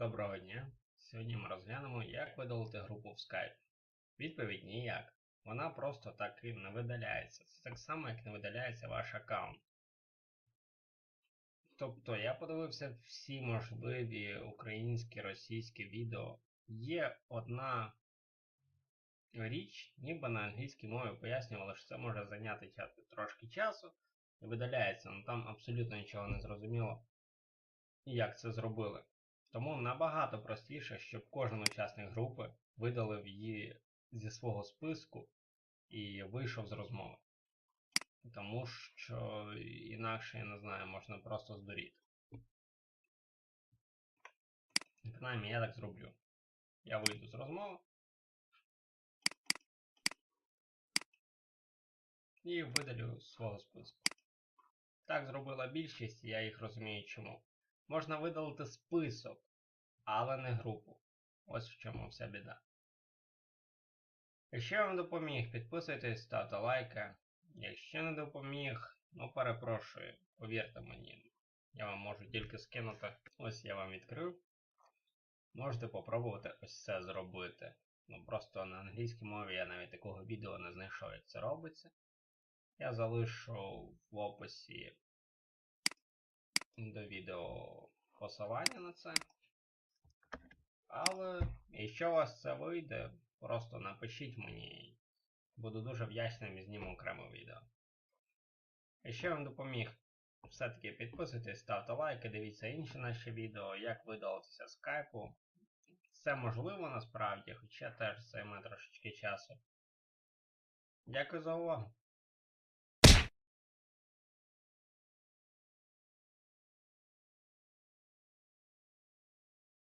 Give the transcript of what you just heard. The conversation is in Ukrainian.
Доброго дня! Сьогодні ми розглянемо, як видалити групу в Skype. Відповідь ніяк. Вона просто так і не видаляється. Це так само, як не видаляється ваш аккаунт. Тобто я подивився всі можливі українські російські відео. Є одна річ, ніби на англійській мові пояснювали, що це може зайняти трошки часу і видаляється, але там абсолютно нічого не зрозуміло, як це зробили. Тому набагато простіше, щоб кожен учасник групи видалив її зі свого списку і вийшов з розмови. Тому що інакше, я не знаю, можна просто здуріти. Принаймні, я так зроблю. Я вийду з розмови. І видалю з свого списку. Так зробила більшість, я їх розумію чому. Можна видалити список, але не групу. Ось в чому вся біда. Якщо я вам допоміг, підписуйтесь, ставте лайки. Якщо не допоміг, ну перепрошую, повірте мені, я вам можу тільки скинути. Ось я вам відкрив. Можете попробувати ось це зробити. Ну просто на англійській мові я навіть такого відео не знайшов, як це робиться. Я залишу в описі до відео посилання на це. Але якщо у вас це вийде, просто напишіть мені. Буду дуже вдячним і зніму окреме відео. Якщо вам допоміг, все-таки підписуйтесь, ставте лайки, дивіться інші наші відео, як видалитися скайпу. Це можливо насправді, хоча теж займе трошечки часу. Дякую за увагу!